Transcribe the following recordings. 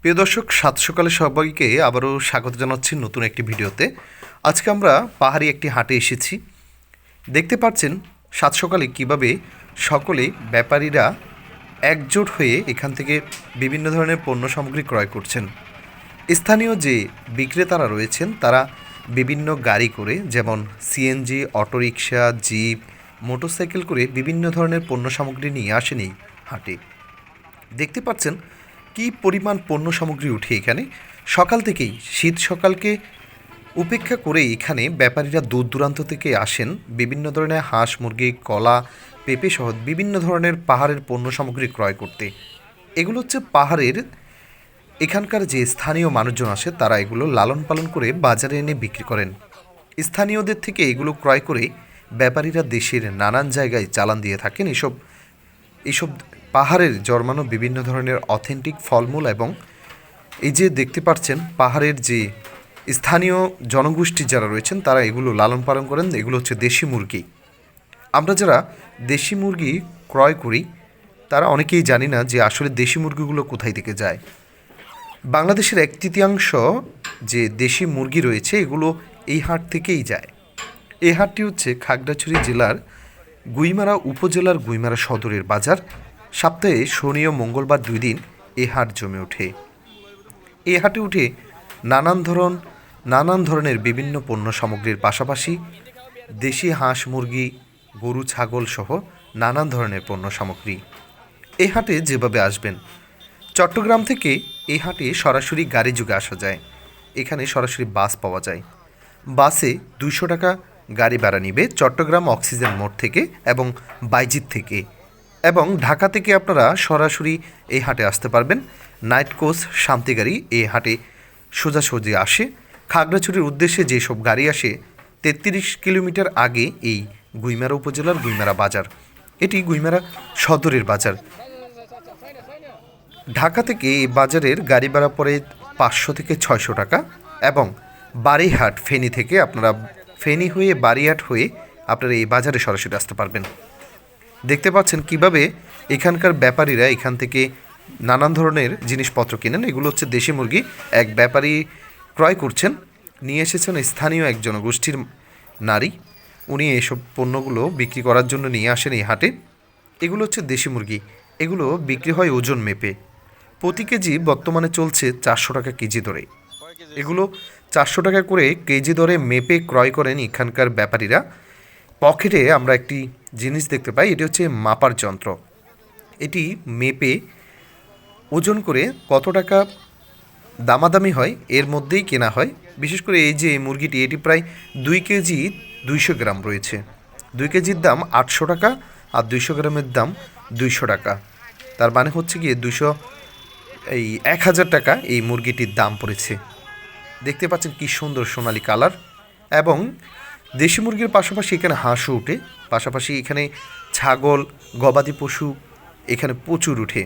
প্রিয় দর্শক, সাত সকালে সবাইকে আবারও স্বাগত জানাচ্ছি নতুন একটি ভিডিওতে। আজকে আমরা পাহাড়ি একটি হাটে এসেছি। দেখতে পাচ্ছেন, সাত সকালে কীভাবে সকলে ব্যাপারীরা একজোট হয়ে এখান থেকে বিভিন্ন ধরনের পণ্য সামগ্রী ক্রয় করছেন। স্থানীয় যে বিক্রেতারা রয়েছেন, তারা বিভিন্ন গাড়ি করে, যেমন সিএনজি অটোরিকশা, জিপ, মোটরসাইকেল করে বিভিন্ন ধরনের পণ্য সামগ্রী নিয়ে আসেন হাটে। দেখতে পাচ্ছেন কি পরিমাণ পণ্য সামগ্রী উঠে এখানে? সকাল থেকেই, শীত সকালকে উপেক্ষা করে এখানে ব্যাপারীরা দূর দূরান্ত থেকে আসেন। বিভিন্ন ধরনের হাঁস, মুরগি, কলা, পেঁপে সহ বিভিন্ন ধরনের পাহাড়ের পণ্য সামগ্রী ক্রয় করতে। এগুলো হচ্ছে পাহাড়ের এখানকার যে স্থানীয় মানুষজন আসে, তারা এগুলো লালন পালন করে বাজারে এনে বিক্রি করেন। স্থানীয়দের থেকে এগুলো ক্রয় করে ব্যাপারীরা দেশের নানান জায়গায় চালান দিয়ে থাকেন। এসব এইসব পাহাড়ের জন্মানো বিভিন্ন ধরনের অথেন্টিক ফলমূল এবং এই যে দেখতে পাচ্ছেন, পাহাড়ের যে স্থানীয় জনগোষ্ঠী যারা রয়েছেন, তারা এগুলো লালন পালন করেন। এগুলো হচ্ছে দেশি মুরগি। আমরা যারা দেশি মুরগি ক্রয় করি, তারা অনেকেই জানি না যে আসলে দেশি মুরগিগুলো কোথায় থেকে যায়। বাংলাদেশের এক তৃতীয়াংশ যে দেশি মুরগি রয়েছে, এগুলো এই হাট থেকেই যায়। এই হাটটি হচ্ছে খাগড়াছড়ি জেলার গুইমারা উপজেলার গুইমারা সদরের বাজার। সপ্তাহে শনি ও মঙ্গলবার দুই দিন এ হাট জমে ওঠে। এ হাটে উঠে নানান ধরন, নানান ধরনের বিভিন্ন পণ্য সামগ্রীর পাশাপাশি দেশি হাঁস, মুরগি, গরু, ছাগল সহ নানান ধরনের পণ্য সামগ্রী। এ হাটে যেভাবে আসবেন, চট্টগ্রাম থেকে এ হাটে সরাসরি গাড়ি যুগে আসা যায়। এখানে সরাসরি বাস পাওয়া যায়। বাসে দুইশো টাকা গাড়ি ভাড়া নিবে চট্টগ্রাম অক্সিজেন মোড় থেকে এবং বাইজিত থেকে। এবং ঢাকা থেকে আপনারা সরাসরি এই হাটে আসতে পারবেন। নাইট কোচ শান্তি গাড়ি এই হাটে সোজাসুজি আসে। খাগড়াছড়ির উদ্দেশ্যে যেসব গাড়ি আসে, তেত্রিশ কিলোমিটার আগে এই গুইমারা উপজেলার গুইমারা বাজার। এটি গুইমারা সদরের বাজার। ঢাকা থেকে এই বাজারের গাড়ি ভাড়া পড়ে পাঁচশো থেকে ছয়শো টাকা এবং বাড়িহাট ফেনী থেকে আপনারা ফেনী হয়ে বাড়িহাট হয়ে আপনারা এই বাজারে সরাসরি আসতে পারবেন। দেখতে পাচ্ছেন কীভাবে এখানকার ব্যাপারীরা এখান থেকে নানান ধরনের জিনিসপত্র কেনেন। এগুলো হচ্ছে দেশি মুরগি। এক ব্যাপারী ক্রয় করছেন, নিয়ে এসেছেন স্থানীয় এক জনগোষ্ঠীর নারী। উনি এসব পণ্যগুলো বিক্রি করার জন্য নিয়ে আসেন এই হাটে। এগুলো হচ্ছে দেশি মুরগি। এগুলো বিক্রি হয় ওজন মেপে। প্রতি কেজি বর্তমানে চলছে চারশো টাকা কেজি দরে। এগুলো চারশো টাকা করে কেজি দরে মেপে ক্রয় করেন এখানকার ব্যাপারীরা। পকেটে আমরা একটি জিনিস দেখতে পাই, এটি হচ্ছে মাপার যন্ত্র। এটি মেপে ওজন করে কত টাকা দামাদামি হয়, এর মধ্যেই কেনা হয়। বিশেষ করে এই যে মুরগিটি, এটি প্রায় দুই কেজি দুইশো গ্রাম রয়েছে। দুই কেজির দাম আটশো টাকা আর দুইশো গ্রামের দাম দুইশো টাকা। তার মানে হচ্ছে গিয়ে দুশো এই এক হাজার টাকা এই মুরগিটির দাম পড়েছে। দেখতে পাচ্ছেন কি সুন্দর সোনালি কালার এবং দেশি মুরগির পাশাপাশি এখানে হাঁসও উঠে, পাশাপাশি এখানে ছাগল, গবাদি পশু, এখানে প্রচুর উঠে।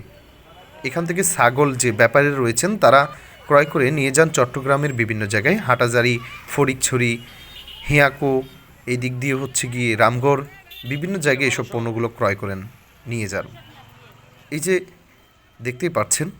এখান থেকে ছাগল যে ব্যাপারে রয়েছেন, তারা ক্রয় করে নিয়ে যান চট্টগ্রামের বিভিন্ন জায়গায়। হাটাজারি ফরিকছড়ি হিয়াকো এই দিক দিয়ে হচ্ছে গিয়ে রামগড়, বিভিন্ন জায়গায় এসব পণ্যগুলো ক্রয় করেন, নিয়ে যান। এই যে দেখতেই পাচ্ছেন